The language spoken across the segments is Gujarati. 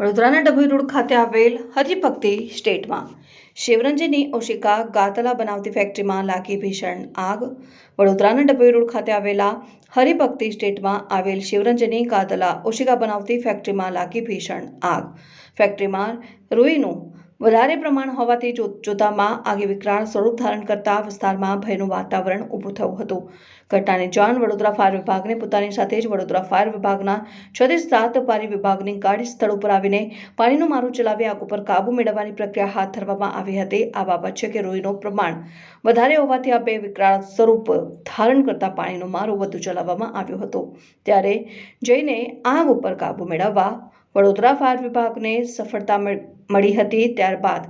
વડોદરાના ડભોઈ રોડ ખાતે આવેલ હરિભક્તિ સ્ટેટમાં. શિવરંજની ઓશિકા ગાતલા બનાવતી ફેક્ટરીમાં લાગી ભીષણ આગ. વડોદરાના ડભોઈ રોડ ખાતે આવેલા હરિભક્તિ સ્ટેટમાં આવેલ શિવરંજની ગાતલા ઓશિકા બનાવતી ફેક્ટરીમાં લાગી ભીષણ આગ. ફેક્ટરીમાં રૂઈનું વધારે પ્રમાણ હોવાથી જો જોતામાં આગે વિકરાળ સ્વરૂપ ધારણ કરતા વિસ્તારમાં ભયનું વાતાવરણ ઊભું થયું હતું. ઘટનાની જાણ વડોદરા ફાયર વિભાગને પોતાની સાથે જ વડોદરા ફાયર વિભાગના છ થી સાત પારી વિભાગની ગાડી સ્થળ ઉપર આવીને પાણીનું મારું ચલાવી આગ ઉપર કાબુ મેળવવાની પ્રક્રિયા હાથ ધરવામાં આવી હતી. આ બાબત છે કે રોઈનું પ્રમાણ વધારે હોવાથી આ બે વિકરાળ સ્વરૂપ ધારણ કરતા પાણીનો મારું વધુ ચલાવવામાં આવ્યું હતું. ત્યારે જઈને આગ ઉપર કાબુ મેળવવા વડોદરા ફાયર વિભાગને સફળતા મળી હતી ત્યારબાદ.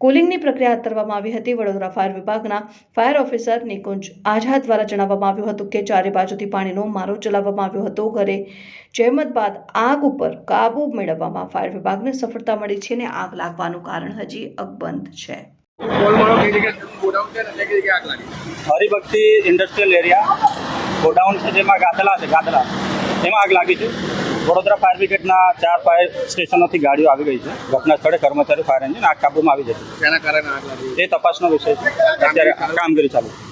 કુલિંગની પ્રક્રિયા હાથ ધરવામાં આવી હતી. વડોદરા ફાયર વિભાગના ફાયર ઓફિસર નિકુંજ આઝાદ દ્વારા જણાવવામાં આવ્યું હતું કે ચારે બાજુથી પાણીનો મારો ચલાવવામાં આવ્યો હતો. ઘરે જહેમત બાદ આગ ઉપર કાબુ મેળવવામાં ફાયર વિભાગને સફળતા મળી છે અને આગ લાગવાનું કારણ હજી અકબંધ છે. Haribhakti industrial area. ગોડાઉન છે જેમાં ગાદલા છે ગાદલા. એમાં આગ લાગી છે. વડોદરા ફાયર બ્રિગેડના ચાર ફાયર સ્ટેશનોથી ગાડીઓ આવી ગઈ છે. ઘટના સ્થળે કર્મચારી ફાયર એન્જિન આગ કાબૂમાં આવી જશે તેના કારણે એ તપાસનો વિષય છે. અત્યારે કામગીરી ચાલુ છે.